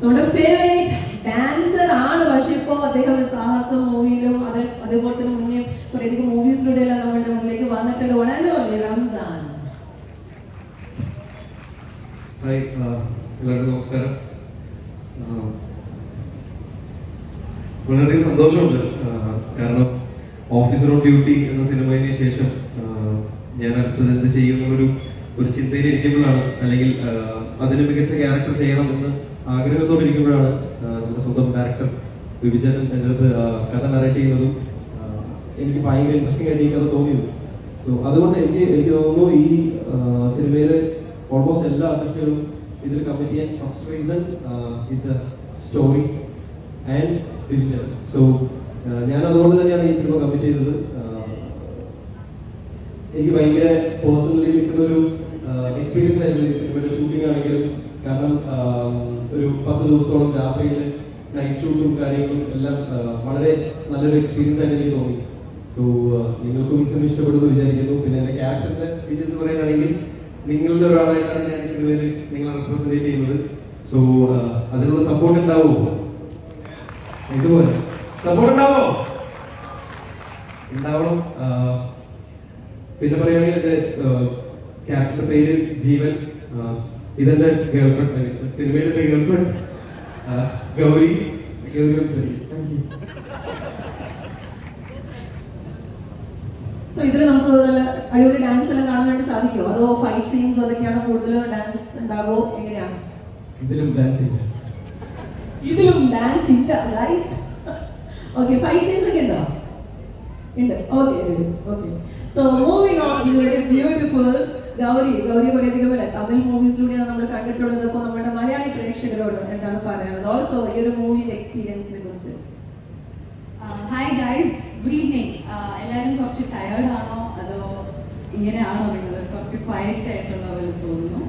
നമ്മുടെ favourite dancer ആണ്. പക്ഷെ ഇപ്പോ അദ്ദേഹം സാഹസ മൂവിയിലും അത് അതേപോലെ തന്നെ മുന്നേ കുറേയധികം മൂവീസിലൂടെ എല്ലാം നമ്മളുടെ മുന്നിലേക്ക് വന്നിട്ടുണ്ട്. വളരെ റംസാൻ. ഹായ് എല്ലാവർക്കും നമസ്കാരം. വളരെയധികം സന്തോഷമുണ്ട്. കാരണം ഓഫീസർ ഓഫ് ഡ്യൂട്ടി എന്ന സിനിമയിന് ശേഷം ഞാൻ അടുത്തത് എന്ത് ചെയ്യുന്ന ഒരു ചിന്തയിൽ ഇരിക്കുമ്പോഴാണ് അല്ലെങ്കിൽ അതിന് മികച്ച ക്യാരക്ടർ ചെയ്യണം എന്ന് ആഗ്രഹത്തോടെ ഇരിക്കുമ്പോഴാണ് നമ്മുടെ സ്വന്തം ഡയറക്ടർ വിവിചൻ എന്റെ അടുത്ത് കഥ നറേറ്റ് ചെയ്യുന്നതും എനിക്ക് ഭയങ്കര ഇൻട്രസ്റ്റിംഗ് ആയിട്ട് കഥ തോന്നിയത്. സോ അതുകൊണ്ട് എനിക്ക് എനിക്ക് തോന്നുന്നു ഈ സിനിമയിലെ ഓൾമോസ്റ്റ് എല്ലാ ആർട്ടിസ്റ്റുകളും ഇതിൽ കമ്മിറ്റ് ചെയ്യാൻ first reason is the story and future so ഞാൻ അതുകൊണ്ട് തന്നെയാണ് ഈ സിനിമ കമ്മിറ്റ് ചെയ്തത്. എനിക്ക് ഭയങ്കര പേഴ്സണലി കിട്ടുന്ന ഒരു എക്സ്പീരിയൻസ് ആയിരുന്നു ഈ സിനിമയുടെ ഷൂട്ടിംഗ് ആണെങ്കിലും. കാരണം ഒരു പത്ത് ദിവസത്തോളം രാത്രിയിൽ നൈറ്റ് ഷൂട്ടും കാര്യങ്ങളും എല്ലാം വളരെ നല്ലൊരു എക്സ്പീരിയൻസ് ആയിട്ട് എനിക്ക് തോന്നി. സോ നിങ്ങൾക്കും ഈ സിനിമ ഇഷ്ടപ്പെടുന്നു വിചാരിക്കുന്നു. പിന്നെ എന്റെ ക്യാരക്ടറിന്റെ ഡീറ്റെയിൽസ് പറയാനാണെങ്കിൽ നിങ്ങളുടെ ഒരാളായിട്ടാണ് ഞാൻ ഈ സിനിമയിൽ നിങ്ങളെ റെപ്രസെന്റ് ചെയ്യുന്നത്. സോ അതിനുള്ള സപ്പോർട്ട് ഉണ്ടാവുമോ ഇതുപോലെ. സപ്പോർട്ട് ഉണ്ടാവോ? ഉണ്ടാവണം. പിന്നെ പറയുകയാണെങ്കിൽ എന്റെ ക്യാരക്ടറിന്റെ പേര് ജീവൻ ഇതെന്റെ ഗേൾഫ്രണ്ട് സിനിമയിലെ ഗേൾഫ്രണ്ട്. ഗൗരി ഗൗരി സരി താങ്ക് സോ ഇതിൽ നമുക്ക് നല്ല അടിപൊളി ഡാൻസ് എല്ലാം കാണാൻ വേണ്ടി സാധിക്കുമോ അതോ ഫൈറ്റ് സീൻസ് അതൊക്കെയാണ് കൂടുതലും ഡാൻസ് ഉണ്ടാവോ? എങ്ങനെയാണ്? ഇതിലും ഡാൻസ് ഇല്ല. ഇതിലും ഡാൻസ് ഇല്ല ഗൈസ് ഓക്കെ ഫൈറ്റ് സീൻസ് ഒക്കെ ഉണ്ടോ? ഉണ്ട്. Okay okay so moving on very beautiful Gauri Gauri പറയുന്നത് പോലെ തമിഴ് മൂവീസിലൂടെയാണ് നമ്മൾ കണ്ടിട്ടുള്ളത്. അപ്പോൾ നമ്മുടെ മലയാളി പ്രേക്ഷകരോട് എന്താണ് പറയുന്നത് ഓൾസോ ഈ ഒരു മൂവിന്റെ എക്സ്പീരിയൻസിനെ കുറിച്ച്. ഹായ് ഗൈസ് ഗുഡ് ഈവനിങ് എല്ലാവരും കുറച്ച് ടയേർഡ് ആണോ? അതോ ഇങ്ങനെയാണോ നിങ്ങൾ കുറച്ച് ക്വയറ്റ് ആയിട്ടുള്ള പോലെ തോന്നുന്നു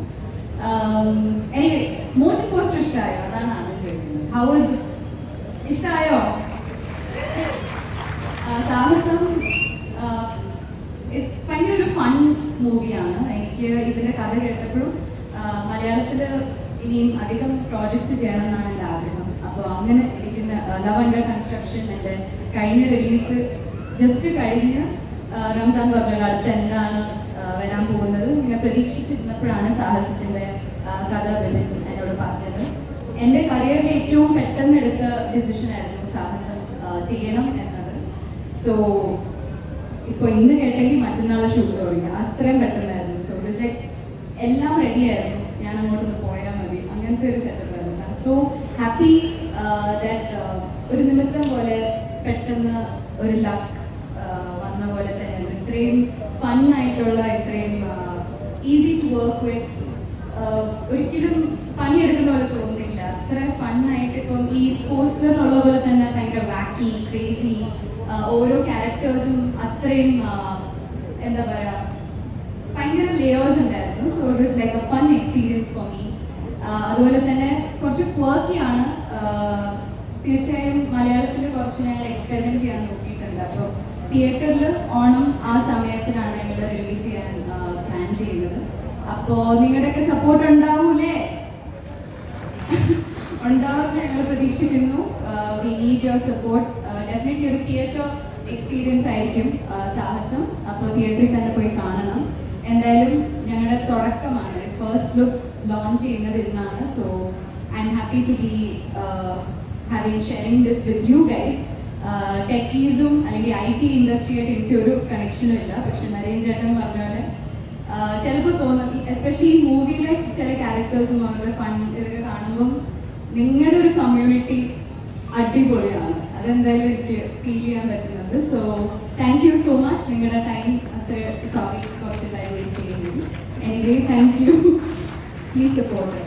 എനിവേ മോഷൻ പോസ്റ്റർ ഇഷ്ടമായോ അതാണ് ആദ്യം ചോദിക്കുന്നത്. ഹൗ ഇസ് ഇഷ്ടമായോ സാഹസം? ഭയങ്കര ഒരു ഫൺ മൂവിയാണ് എനിക്ക് ഇതിന്റെ കഥ കേട്ടപ്പോഴും മലയാളത്തിൽ ഇനിയും അധികം പ്രോജക്ട്സ് ചെയ്യണം എന്നാണ് എന്റെ ആഗ്രഹം. അപ്പോൾ അങ്ങനെ ഇരിക്കുന്ന ലവ് അണ്ടർ കൺസ്ട്രക്ഷൻ എന്റെ കഴിഞ്ഞ റിലീസ് ജസ്റ്റ് കഴിഞ്ഞ റംസാൻ പറഞ്ഞ അടുത്ത് എന്താണ് വരാൻ പോകുന്നത് ഇങ്ങനെ പ്രതീക്ഷിച്ചിരുന്നപ്പോഴാണ് സാഹസത്തിന്റെ കഥ വിപിൻ എന്നോട് പറഞ്ഞത്. എന്റെ കരിയറിൽ ഏറ്റവും പെട്ടെന്ന് എടുത്ത ഡിസിഷൻ ആയിരുന്നു സാഹസം ചെയ്യണം എന്നത്. സോ ഇപ്പൊ ഇന്ന് കേട്ടെങ്കിൽ മറ്റന്നാൾ ഷൂട്ട് തുടങ്ങി. അത്രയും പെട്ടെന്നായിരുന്നു സോ ലൈക്ക് എല്ലാം റെഡി ആയിരുന്നു. ഞാൻ അങ്ങോട്ടൊന്ന് പോയാൽ മതി. അങ്ങനത്തെ ഒരു സെറ്റപ്പ് ആയിരുന്നു. സോ ഹാപ്പി ദാറ്റ് ഒരു നിമിത്തം പോലെ പെട്ടെന്ന് ഒരു ലക്ക് വന്ന പോലെ തന്നെയായിരുന്നു ഇത്രയും ഫൺ ആയിട്ടുള്ള ഇത്രയും ഈസി ടു വർക്ക് വിത്ത് ഒരിക്കലും പണിയെടുക്കുന്ന പോലെ തോന്നുന്നില്ല. അത്ര ഫണ്ണായിട്ട് ഇപ്പം ഈ പോസ്റ്ററിലുള്ള പോലെ തന്നെ ഭയങ്കര വാക്കി ക്രേസി ഓരോ ക്യാരക്ടേഴ്സും അത്രയും എന്താ പറയാ ഭയങ്കര ലേയേഴ്സ് ഉണ്ടായിരുന്നു. So it was like a fun experience for me അതുപോലെ തന്നെ കുറച്ച് ക്വർക്കിയാണ് തീർച്ചയായും മലയാളത്തിൽ കുറച്ച് ഞങ്ങൾ എക്സ്പെരിമെന്റ് ചെയ്യാൻ നോക്കിയിട്ടുണ്ട്. അപ്പോൾ തിയേറ്ററിൽ ഓണം ആ സമയത്തിനാണ് ഞങ്ങൾ റിലീസ് ചെയ്യാൻ പ്ലാൻ ചെയ്യുന്നത്. അപ്പോൾ നിങ്ങളുടെയൊക്കെ സപ്പോർട്ട് ഉണ്ടാവൂലേ? ഉണ്ടാവുമെന്ന് ഞങ്ങൾ പ്രതീക്ഷിക്കുന്നു. We need your support definitely ഒരു തിയേറ്റർ എക്സ്പീരിയൻസ് ആയിരിക്കും സാഹസം. അപ്പോൾ തിയേറ്ററിൽ തന്നെ എന്തായാലും ഞങ്ങളുടെ തുടക്കമാണ്. ഫസ്റ്റ് ലുക്ക് ലോഞ്ച് ചെയ്യുന്നത് ഇന്നാണ്. So I'm happy to be having sharing this with you guys ടെക്കീസും അല്ലെങ്കിൽ ഐ ടി ഇൻഡസ്ട്രിയായിട്ട് എനിക്കൊരു കണക്ഷനും ഇല്ല. പക്ഷെ നരേൻ ചേട്ടൻ പറഞ്ഞ പോലെ ചിലപ്പോൾ തോന്നും എസ്പെഷ്യലി ഈ മൂവിയിലെ ചില ക്യാരക്ടേഴ്സും അവരുടെ ഫൺ ഇതൊക്കെ കാണുമ്പം നിങ്ങളുടെ ഒരു കമ്മ്യൂണിറ്റി അടിപൊളിയാണ്. അതെന്തായാലും എനിക്ക് ഫീൽ ചെയ്യാൻ പറ്റുന്നുണ്ട്. So thank you so much നിങ്ങളുടെ ടൈം അത്ര സോറി കുറച്ച് ടൈം വേസ്റ്റ് ചെയ്യുന്നത് anyway thank you please support